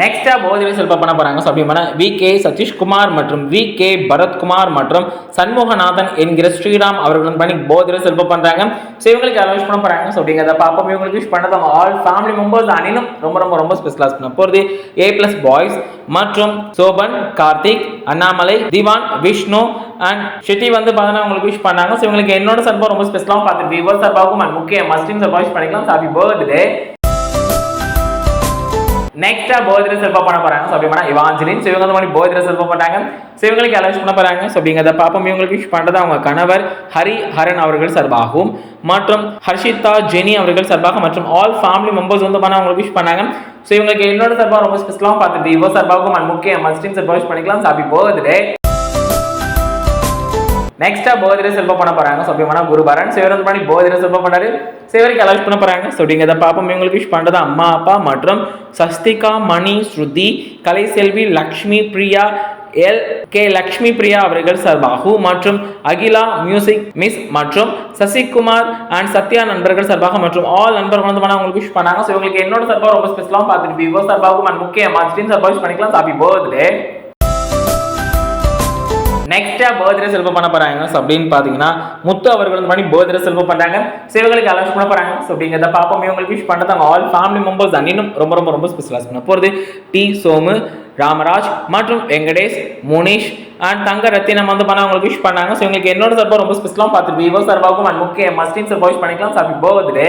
நெக்ஸ்ட்டாக போதிரை செல்ப பண்ண போகிறாங்க ஸோ அப்படின்னா வி கே சதீஷ்குமார் மற்றும் வி கே பரத்குமார் மற்றும் சண்முகநாதன் என்கிற ஸ்ரீராம் அவர்கள் வந்து பண்ணி போதிரை செல்ப பண்ணுறாங்க ஸோ இவங்களுக்கு யாரும் விஷ் பண்ண போகிறாங்க ஸோ அப்படிங்கிறத பார்ப்போம். இவங்களுக்கு விஷ் பண்ணது அவங்க ஆல் ஃபேமிலி மெம்பர்ஸ் அனினும் ரொம்ப ரொம்ப ரொம்ப ஸ்பெஷலாக பண்ண போகிறது ஏ பிளஸ் பாய்ஸ் மற்றும் சோபன் கார்த்திக் அண்ணாமலை திவான் விஷ்ணு அண்ட் ஷெட்டி வந்து பார்த்தீங்கன்னா உங்களுக்கு விஷ் பண்ணாங்க. ஸோ இவங்களுக்கு என்னோட சர்பா ரொம்ப ஸ்பெஷலாக பார்த்து விவர் சர்பாவுக்கும் அண்ட் முக்கிய மஸ்டின் சர்பா விஷ் பண்ணிக்கலாம். ஹாப்பி பர்த்டே நெக்ஸ்டா போதிர செல்பா பண்ண போறாங்க. ஸோ அப்படி பண்ணா இவாஞ்சலின் ஸோ இவங்க மாதிரி போதிர செல்பா பண்ணாங்க ஸோ இவங்களுக்கு பண்ண போறாங்க. ஸோ அப்படிங்கிறத பாப்போம் இவங்களுக்கு விஷ் பண்றது அவங்க கணவர் ஹரி ஹரன் அவர்கள் சார்பாகவும் மற்றும் ஹர்ஷிதா ஜெனி அவர்கள் சார்பாக மற்றும் ஆல் ஃபேமிலி மெம்பர்ஸ் வந்து பண்ண அவங்களுக்கு விஷ் பண்ணாங்க. ஸோ இவங்களுக்கு என்னோட சார்பாக ரொம்ப ஸ்பெஷலாக பார்த்துட்டு இவோ சார்பாகவும் அண்ட் முக்கிய மஸ்டின் சார்பாக விஷ் பண்ணிக்கலாம். ஹாப்பி போகுது நெக்ஸ்ட்டாக போதிர செல்வம் பண்ண போகிறாங்க ஸோ அப்படின்னா குருபரன் சிவரன் பண்ணி போதிர செல்வம் பண்ணாரு சிவருக்கு அலவுட் பண்ண போகிறாங்க ஸோ அப்படிங்கிறத பார்ப்போம். இவங்களுக்கு விஷ் பண்ணுறது அம்மா அப்பா மற்றும் சஸ்திகா மணி ஸ்ருதி கலைசெல்வி லக்ஷ்மி பிரியா எல் கே லக்ஷ்மி பிரியா அவர்கள் சார்பாகு மற்றும் அகிலா மியூசிக் மிஸ் மற்றும் சசிகுமார் அண்ட் சத்யா நண்பர்கள் சார்பாக மற்றும் ஆல் நண்பர்கள் வந்து பண்ண அவங்களுக்கு விஷ் பண்ணாங்க. ஸோ இவங்களுக்கு என்னோட சார்பாக ரொம்ப ஸ்பெஷலாக பார்த்துட்டு விவோ சார்பாகவும் அண்ட் முக்கியமாக மாஸ்டின் சார்பாக விஷ் பண்ணிக்கலாம். சாப்பி பர்த்டே நெக்ஸ்ட்டாக பர்த்டே செல்ஃபோ பண்ண போகிறாங்க ஸோ அப்படின்னு பார்த்தீங்கன்னா முத்து அவர்கள் வந்து பண்ணி பர்த்டே செல்ஃபோ பண்ணுறாங்க சிவகளுக்கு அலௌன்ஸ் பண்ண போகிறாங்க ஸோ அப்படிங்கிறத பார்ப்போம் இவங்களுக்கு விஷ் பண்ணுறது அவங்க ஆல் ஃபேமிலி மெம்பர்ஸ் இன்னும் ரொம்ப ரொம்ப ரொம்ப ஸ்பெஷலாக பண்ண போகிறது டி சோமு ராமராஜ் மற்றும் வெங்கடேஷ் முனீஷ் அண்ட் தங்க ரத்தினம் வந்து பண்ண அவங்களுக்கு விஷ் பண்ணாங்க. ஸோ இவங்களுக்கு என்னோட சார்பாக ரொம்ப ஸ்பெஷலாக பார்த்துட்டு விவோ சார்பாகவும் அண்ட் முக்கிய மஸ்டின் சார்பாக விஷ் பண்ணிக்கலாம். அப்படி பர்த்டே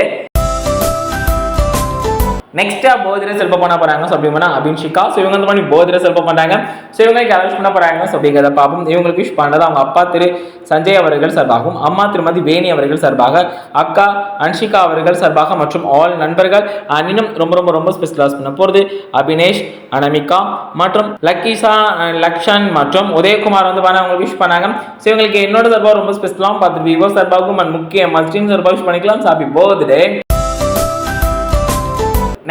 நெக்ஸ்ட்டாக போதிரை செல்ப பண்ண போகிறாங்க ஸோ அப்படின்னா அபின்ஷிகா ஸோ இவங்க வந்து பண்ணி போதிரை செல்ப பண்ணுறாங்க ஸோ இவங்களுக்கு அரேஞ்ச் பண்ண போகிறாங்க ஸோ அப்படிங்கிறத பார்ப்போம். இவங்களுக்கு விஷ் பண்ணது அவங்க அப்பா திரு சஞ்சய் அவர்கள் சார்பாகவும் அம்மா திருமதி வேணி அவர்கள் சார்பாக அக்கா அன்ஷிகா அவர்கள் சார்பாக மற்றும் ஆல் நண்பர்கள் and இன்னும் ரொம்ப ரொம்ப ரொம்ப ஸ்பெஷலாக பண்ண போகிறது அபினேஷ் அனமிகா மற்றும் லக்கிஷா லக்ஷன் மற்றும் உதயகுமார் வந்து பண்ண அவங்களுக்கு விஷ் பண்ணாங்க. ஸோ இவங்களுக்கு என்னோட சார்பாக ரொம்ப ஸ்பெஷலாக பார்த்து விவோ சார்பாகவும் முக்கிய மஸ்டின் சார்பாக விஷ் பண்ணிக்கலாம். சாப்பி போகுது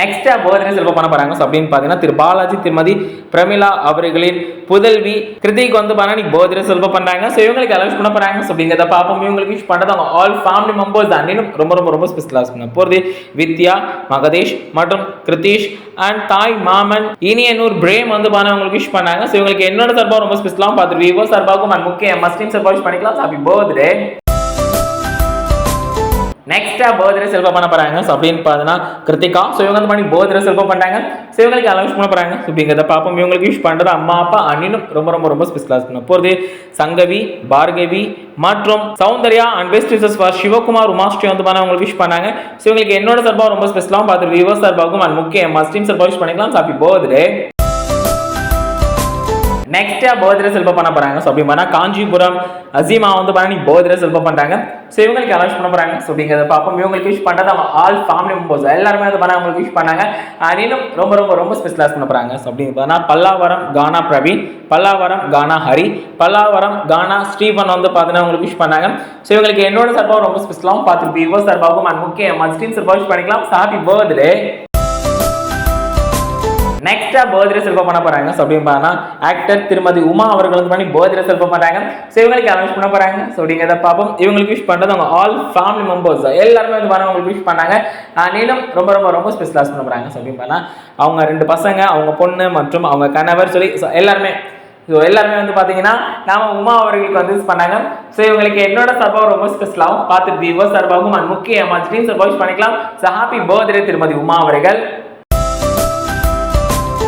நெக்ஸ்டா போதனை செல்வ பண்ண போறாங்க. ஸோ அப்படின்னு பார்த்தீங்கன்னா திரு பாலாஜி திருமதி பிரமிளா அவர்களின் புதல்வி கிருத்திக் வந்து பண்ணா நீ போதனை செல்வ பண்றாங்க. ஸோ இவங்களுக்கு அலவுஸ் பண்ண போறாங்க. ஸோ அப்படிங்கிறத பார்ப்போம். இவங்களுக்கு விஷ் பண்றது அவங்க ஆல் ஃபேமிலி மெம்பர்ஸ் அன்னும் ரொம்ப ரொம்ப ரொம்ப ஸ்பெஷலாக பண்ண போகிறது வித்யா மகதேஷ் மற்றும் கிருத்தீஷ் அண்ட் தாய் மாமன் இனியனூர் பிரேம் வந்து பண்ண அவங்களுக்கு விஷ் பண்ணாங்க. ஸோ இவங்களுக்கு என்னோட சார்பாக ரொம்ப ஸ்பெஷலாக பார்த்துட்டு விவோ சார்பாகவும் அண்ட் முக்கிய மஸ்டின் சார்பாக விஷ் பண்ணிக்கலாம். ஹாப்பி பர்த்டே நெக்ஸ்ட்டாக பர்த்டே செல்ஃபா பண்ண போகிறாங்க ஸோ அப்படின்னு பார்த்தீங்கன்னா கிருத்திகா. ஸோ இவங்க வந்து பண்ணி பர்த்டே செல்ஃபா பண்ணுறாங்க ஸோ இவங்களுக்கு அலௌன்ஸ் பண்ண போகிறாங்க ஸோ அப்படிங்கிறத பார்ப்போம். இவங்களுக்கு யூஸ் பண்ணுறது அம்மா அப்பா அண்ணினும் ரொம்ப ரொம்ப ரொம்ப ஸ்பெஷலாக பண்ண போகிறது சங்கவி பார்கவி மற்றும் Soundarya and best wishes for Sivakumar Umasri வந்து பண்ண அவங்களுக்கு விஷ் பண்ணாங்க. ஸோ இவங்களுக்கு என்னோட சார்பாக ரொம்ப ஸ்பெஷலாகவும் பார்த்து விவோ சார்பாகவும் அண்ட் முக்கிய மஸ்டின் சார்பாக விஷ் பண்ணிக்கலாம். ஹாப்பி பர்த்டே நெக்ஸ்டா பர்த்டே செல்ப பண்ண போகிறாங்க ஸோ அப்படின்னா காஞ்சிபுரம் அசீமா வந்து பண்ணி பர்த்டே செல்ப பண்ணுறாங்க ஸோ இவங்களுக்கு அலௌன்ஸ் பண்ண போகிறாங்க ஸோ அப்படிங்கிறத பார்ப்போம். இவங்களுக்கு விஷ் பண்ணுறது அவங்க ஆல் ஃபேமிலி மெம்பர்ஸ் எல்லாருமே வந்து பண்ண அவங்களுக்கு விஷ் பண்ணாங்க. and இன்னும் ரொம்ப ரொம்ப ரொம்ப ஸ்பெஷலாக பண்ண போகிறாங்க ஸோ அப்படின்னு பார்த்தா பல்லாவரம் கானா பிரவீன் பல்லாவரம் கானா ஹரி பல்லாவரம் கானா ஸ்டீவன் வந்து பார்த்தீங்கன்னா அவங்களுக்கு விஷ் பண்ணாங்க. ஸோ இவங்களுக்கு என்னோட சார்பாக ரொம்ப ஸ்பெஷலாகவும் பார்த்து விவோ சார்பாகவும் and முக்கிய மஸ்டின் சார்பாக விஷ் பண்ணிக்கலாம். ஹாப்பி பர்த்டே நெக்ஸ்ட்டாக பர்த்டே செல்ப பண்ண போகிறாங்க ஸோ அப்படின்னு பார்த்தா ஆக்டர் திருமதி உமா அவர்கள் வந்து பண்ணி பர்த்டே செல்ப பண்ணுறாங்க ஸோ இவங்களுக்கு அனௌன்ஸ் பண்ண போகிறாங்க ஸோ அப்படிங்கிறத பார்ப்போம். இவங்களுக்கு விஷ் பண்ணுறது அவங்க ஆல் ஃபேமிலி மெம்பர்ஸ் எல்லாருமே வந்து பாருங்க அவங்களுக்கு விஷ் பண்ணாங்க. நீனும் ரொம்ப ரொம்ப ரொம்ப ஸ்பெஷலாக பண்ண போகிறாங்க ஸோ அப்படின்னு பார்த்தா அவங்க ரெண்டு பசங்க அவங்க பொண்ணு மற்றும் அவங்க கணவர் சொல்லி எல்லாருமே ஸோ எல்லாருமே வந்து பார்த்தீங்கன்னா நாம உமா அவர்களுக்கு வந்து யூஸ் பண்ணாங்க. ஸோ இவங்களுக்கு என்னோட சார்பாக ரொம்ப ஸ்பெஷலாகவும் பார்த்துட்டு விவோ சார்பாகவும் and முக்கிய மஸ்டின் சார்பாக பண்ணிக்கலாம். ஸோ ஹாப்பி பர்த்டே திருமதி உமா அவர்கள்.